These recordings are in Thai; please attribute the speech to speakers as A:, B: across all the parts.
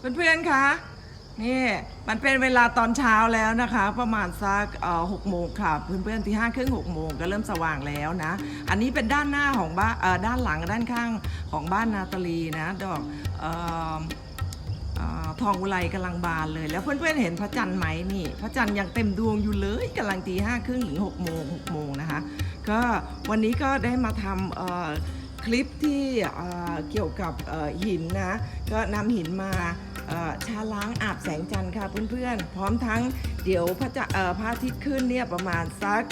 A: เพื่อนๆคะนี่มันเป็นเวลาตอนเช้าแล้วนะคะ ประมาณสักหกโมงค่ะเพื่อนๆที่ห้าครึ่งหกโมงก็เริ่มสว่างแล้วนะ อันนี้เป็นด้านหน้าของบ้านด้านหลังด้านข้างของบ้านนาตาลีนะดอกออทองอุไรกำลังบานเลย แล้วเพื่อนๆเห็นพระจันทร์ไหมนี่ พระจันทร์ยังเต็มดวงอยู่เลยกำลังตีห้าครึ่งถึงหกโมงหกโมงนะคะ ก็วันนี้ก็ได้มาทำคลิปที่เกี่ยวกับหินนะ ก็นำหินมา ชาล้างอาบแสงจันทร์ค่ะเพื่อนๆ พร้อมทั้งเดี๋ยวพระจะพระอาทิตย์ขึ้นเนี่ยประมาณสัก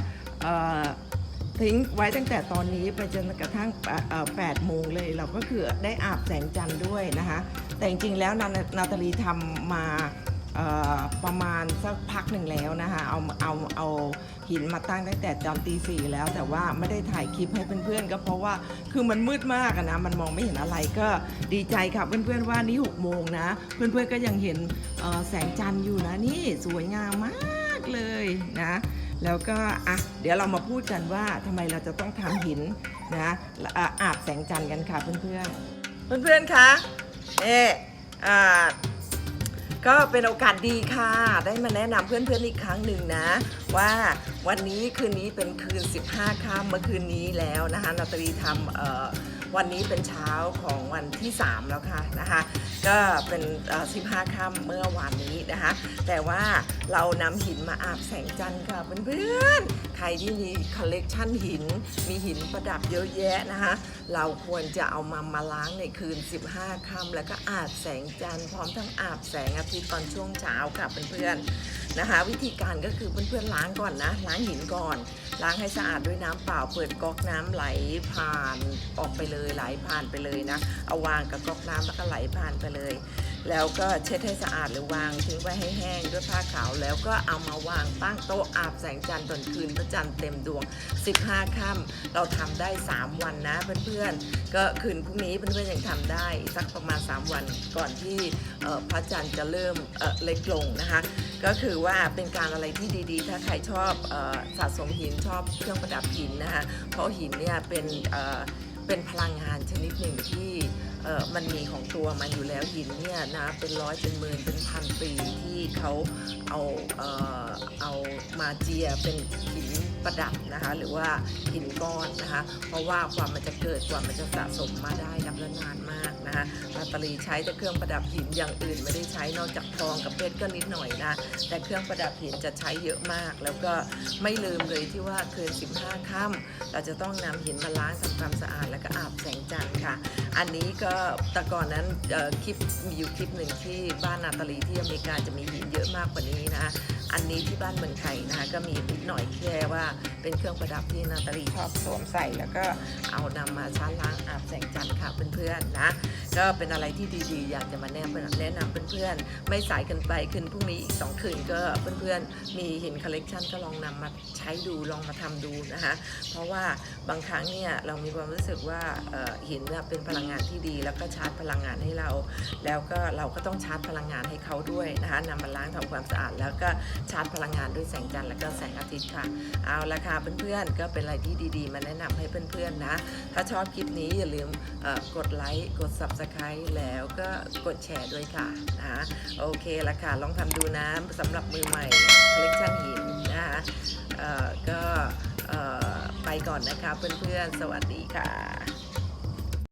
A: ทิ้งไว้ตั้งแต่ตอนนี้ไปจนกระทั่งแปดเอ่อ8โมงเลยเราก็คือได้อาบแสงจันทร์ด้วยนะคะ แต่จริงๆแล้วนานาตาลีทำมาประมาณสักพักหนึ่งแล้วนะคะ เอาเอาเอา หินมาตั้งตั้งแต่ตอนตีสี่แล้ว แต่ว่าไม่ได้ถ่ายคลิปให้เพื่อนๆ ก็เพราะว่าคือมันมืดมากนะมันมองไม่เห็นอะไรก็ดีใจค่ะเพื่อนๆว่านี่6โมงนะ เพื่อนๆก็ยังเห็นแสงจันทร์อยู่นะนี่สวยงามมากเลยนะแล้วก็อะเดี๋ยวเรามาพูดกันว่าทำไมเราจะต้องทำหินนะอาบแสงจันทร์กันค่ะเพื่อนๆเพื่อนๆคะเอ๊ะอ่า ก็เป็นโอกาสดีค่ะ ได้มาแนะนำเพื่อนๆอีกครั้งหนึ่งนะ ว่าวันนี้คืนนี้เป็นคืน 15ค่ำเมื่อคืนนี้แล้วนะคะนาตรีทำเอ่อ วันนี้เป็นเช้าของวันที่ 3 แล้วค่ะนะคะก็เป็น15ค่ำเมื่อวานนี้นะคะ แต่ว่าเรานำหินมาอาบแสงจันทร์ค่ะเพื่อนๆใครที่มีคอลเลกชันหิน มีหินประดับเยอะแยะนะคะ เราควรจะเอามามาล้างในคืน 15ค่ำแล้วก็อาบแสงจันทร์พร้อมทั้งอาบแสงอาทิตย์ตอนช่วงเช้าค่ะเพื่อนๆ นะคะ วิธีการก็คือเพื่อนๆล้างก่อนนะ ล้างหินก่อน ล้างให้สะอาดด้วยน้ำเปล่า เปิดก๊อกน้ำไหลผ่านออกไปเลยไหลผ่านไปเลยนะ เอาวางกับก๊อกน้ำแล้วก็ไหลผ่านไปเลย แล้วก็เช็ดให้สะอาดหรือวางทิ้งไว้ให้แห้งด้วยผ้าขาวแล้วก็เอามาวางตั้งโต๊ะอาบแสงจันทร์ตอนคืนพระจันทร์เต็มดวง 15 ค่ำเราทำได้ 3 วันนะเพื่อนๆ ก็คืนพรุ่งนี้เพื่อนๆยังทำได้สักประมาณ 3 วันก่อนที่พระจันทร์จะเริ่มเเล็กลงนะคะก็คือว่าเป็นการอะไรที่ดีๆ ถ้าใครชอบออสะสมหินชอบเครื่องประดับหินนะคะเพราะหินเนี่ยเป็น เป็นพลังงานชนิดหนึ่งที่มันมีของตัวมันอยู่แล้วหินเนี่ยนะเป็นร้อยเป็นหมื่นเป็นพันปีที่เขาเอาเอ่อเอามาเจียเป็นหินประดับนะคะหรือว่าหินก้อนนะคะเพราะว่าความมันจะเกิดกว่ามันจะสะสมมาได้นับแลนานมาก นะคะนาตลีใช้แต่เครื่องประดับหินอย่างอื่นไม่ได้ใช้นอกจากทองกับเพชรก็นิดหน่อยนะ แต่เครื่องประดับหินจะใช้เยอะมาก แล้วก็ไม่ลืมเลยที่ว่าคืน 15 ค่ำเราจะต้องนำหินมาล้างทำความสะอาดแล้วก็อาบแสงจันทร์ค่ะ อันนี้ก็แต่ก่อนนั้นคลิปมีอยู่คลิปหนึ่งที่บ้านนาตาลีที่อเมริกาจะมีหินเยอะมากกว่านี้นะอันนี้ที่บ้านเมืองไทยนะคะก็มีนิดหน่อยแค่ว่าเป็นเครื่องประดับที่นาตาลีชอบสวมใส่ แล้วก็เอานำมาช้าล้างอาบแสงจันทร์ค่ะเพื่อนๆนะก็เป็นอะไรที่ดีๆ อยากจะมาแนะนำแนะนำเพื่อนๆ ไม่สายเกันไปคืนพรุ่งนี้อีก 2 คืนก็เพื่อนๆ มีหินคอลเลกชันก็ลองนำมาใช้ดูลองมาทำดูนะคะเพราะว่าบางครั้งเนี่ยเรามีความรู้สึกว่าหินเป็นพลังงานที่ดี แล้วก็ชาร์จพลังงานให้เรา แล้วก็เราก็ต้องชาร์จพลังงานให้เขาด้วยนะคะนำมาล้างทำความสะอาด แล้วก็ชาร์จพลังงานด้วยแสงจันทร์แล้วก็แสงอาทิตย์ค่ะ เอาละค่ะเพื่อนๆ ก็เป็นอะไรที่ดีๆ มาแนะนำให้เพื่อนๆนะ ถ้าชอบคลิปนี้อย่าลืมกดไลค์กด subscribe แล้วก็กดแชร์ด้วยค่ะนะโอเคละค่ะ ลองทำดูนะสำหรับมือใหม่คอลเลกชันหินนะคะก็ไปก่อนนะคะเพื่อนๆ สวัสดีค่ะ